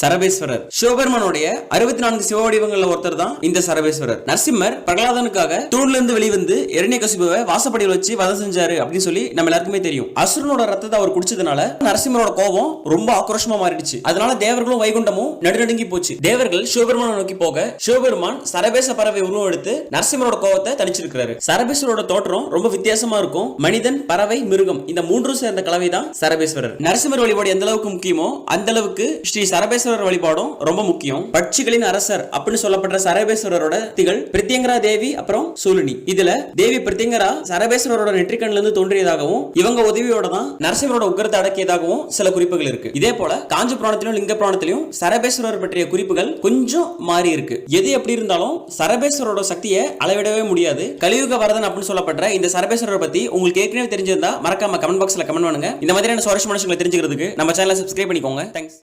சரபேஸ்வரர். சிவபெருமானுடைய அறுபத்தி நான்கு சிவ வடிவங்கள்ல ஒருத்தர் தான் இந்த சரபேஸ்வரர். நரசிம்மர் பிரகலாதனுக்காக தூண்ல இருந்து வெளிவந்து இரண்யகசிபுவை வாசப்படியில் வச்சு வதம் செஞ்சாரு அப்படின்னு சொல்லி நம்ம எல்லாருக்குமே தெரியும். அசுரனோட ரத்தத்தை அவர் குடிச்சதுனால நரசிம்மரோட கோபம் ரொம்ப ஆக்ரோஷமா மாறிடுச்சு. அதனால தேவர்களும் வைகுண்டமும் நடுநடுங்கி போச்சு. தேவர்கள் சிவபெருமான நோக்கி போக சிவபெருமான் சரபேச பறவை உருவம் எடுத்து நரசிம்மரோட கோபத்தை தணிச்சிருக்கிறாரு. சரபேஸ்வரோட தோற்றம் ரொம்ப வித்தியாசமா இருக்கும். மனிதன் பறவை மிருகம் இந்த மூன்றும் சேர்ந்த கலவை தான் சரபேஸ்வரர். நரசிம்மர் வழிபாடு எந்த அளவுக்கு முக்கியமோ அந்த அளவுக்கு ஸ்ரீ சரபேஸ்வரர் வழிபாடும் ரொம்ப முக்கியம். பட்சிகளின் அரசர் அப்படின்னு சொல்லப்படுற சரபேஸ்வரரோட திகழ் பிரத்யங்கரா தேவி அப்புறம் சூலினி. இதுல தேவி பிரத்யங்கரா சரபேஸ்வரரோட நெற்றிக்கண்ல இருந்து தோன்றியதாகவும் இவங்க உதவியோட தான் நரசிம்மரோட உக்கரத்தை அடக்கியதாகவும் சில குறிப்புகள் இருக்கு. இதே போல காஞ்சி புராணத்திலும் லிங்க புராணத்திலும் சரபேஸ்வரர் பற்றிய குறிப்புகள் கொஞ்சம் மாறி இருக்கு. எது எப்படி இருந்தாலும் சரபேஸ்வரரோட சக்தியை அளவிடவே முடியாது. கலியுக வரதன் அப்படின்னு சொல்லப்படுற இந்த சரபேஸ்வரரை பத்தி உங்களுக்கு ஏற்கனவே தெரிஞ்சிருந்தா மறக்காம கமெண்ட் பாக்ஸ்ல கமெண்ட் பண்ணுங்க. இந்த மாதிரியான சுவாரஸ்யமான விஷயங்களை தெரிஞ்சுக்கிறதுக்கு நம்ம சேனலை சப்ஸ்கிரைப் பண்ணிக்கோங்க. தேங்க்ஸ்